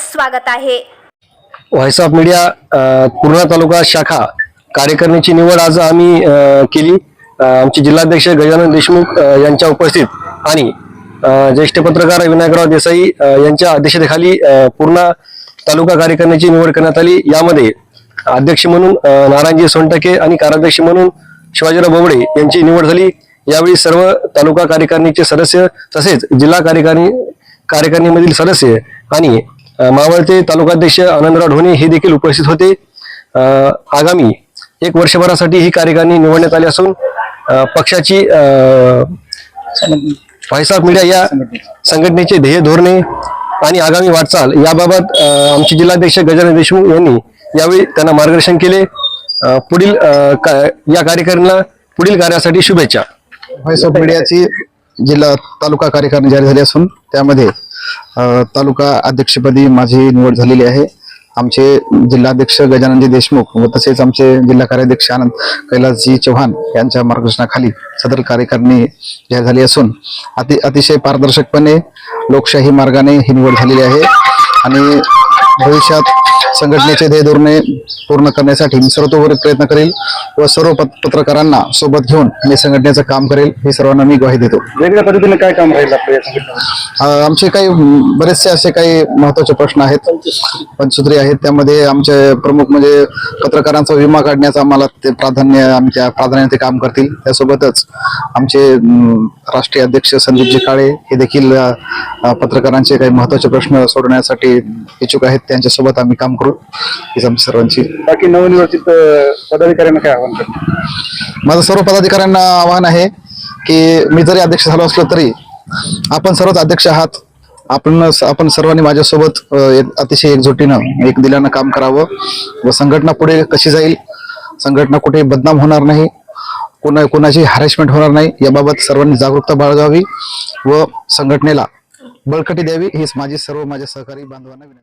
स्वागत आहे. Voice of media पूर्ण पूर्णा तालुका शाखा कार्यकारिणीची निवड आज आम्ही केली. आमचे जिल्हाध्यक्ष गजानन देशमुख यांच्या उपस्थित आणि ज्येष्ठ पत्रकार विनायकराव देसाई यांच्या अध्यक्षतेखाली पूर्ण पूर्णा तालुका कार्यकारिणीची निवड करण्यात आली. यामध्ये अध्यक्ष म्हणून नारायणजी सोनटके आणि कार्याध्यक्ष म्हणून शिवाजीराव बोबडे यांची निवड झाली. यावेळी सर्व तालुका कार्यकारिणीचे सदस्य तसेच जिल्हा कार्यकारिणी कार्यकारिणीमधील सदस्य आणि मावळते तालुकाध्यक्ष आनंदराव ढोणे हे देखील उपस्थित होते. आगामी एक वर्षभरासाठी ही कार्यकारिणी निवडण्यात आली असून पक्षाची व्हॉइस ऑफ मीडिया या संघटनेचे ध्येय धोरणे आणि आगामी वाटचाल याबाबत आमचे जिल्हाध्यक्ष गजानन देशमुख यांनी यावेळी त्यांना मार्गदर्शन केले. पुढील का- या कार्यकारिणीला पुढील कार्यासाठी शुभेच्छा. व्हॉइस ऑफ मीडियाची जिल्हा तालुका कार्यकारिणी जारी झाली असून त्यामध्ये तालुका अध्यक्षपदी माझी निवड झालेली आहे. आमचे जिल्हाध्यक्ष गजाननजी देशमुख व तसेच आमचे जिल्हा कार्याध्यक्ष आनंद कैलासजी चव्हाण यांच्या मार्गदर्शनाखाली सदर कार्यकारिणी जाहीर झाली असून अति अतिशय पारदर्शकपणे लोकशाही मार्गाने ही निवड झालेली आहे. आणि भविष्यात संघटनेचे ध्येय धोरणे पूर्ण करण्यासाठी मी सर्वतोपरी प्रयत्न करेल व सर्व पत- पत्रकारांना सोबत घेऊन मी संघटनेचं काम करेल हे सर्वांना मी ग्वाही देतो. वेगळ्या पद्धतीने काय काम राहील आपल्या या संघटनेमध्ये? अ, आमचे काही बरेचसे असे काही महत्त्वाचे प्रश्न आहेत पंचसूत्री आहेत त्यामध्ये आमचे प्रमुख म्हणजे पत्रकारांचा विमा काढण्याचं आम्हाला ते प्राधान्य आम्ही त्या प्राधान्याने ते काम करतील. त्यासोबतच आमचे राष्ट्रीय अध्यक्ष संदीपजी काळे हे देखील अ, पत्रकारांचे काही महत्त्वाचे प्रश्न सोडवण्यासाठी इच्छुक आहेत त्यांच्यासोबत आम्ही काम करू. हीच आमची सर्वांची बाकी नवनिर्वाचित अं, पदाधिकाऱ्यांना काय आव्हान करतो माझं सर्व पदाधिकाऱ्यांना आवाहन आहे की मी जरी अध्यक्ष झालो असलो तरी आपण सर्वच अध्यक्ष आहात. आपण आपण सर्वांनी माझ्यासोबत अ, एक अतिशय एकजुटीनं एक दिल्यानं काम करावं व संघटना पुढे कशी जाईल संघटना कुठे बदनाम होणार नाही कोणा कोणाची हॅरेसमेंट होणार नाही याबाबत सर्वांनी जागरूकता बाळगावी व संघटनेला बळकटी द्यावी हीच माझी सर्व माझ्या सहकारी बांधवांना विनंती.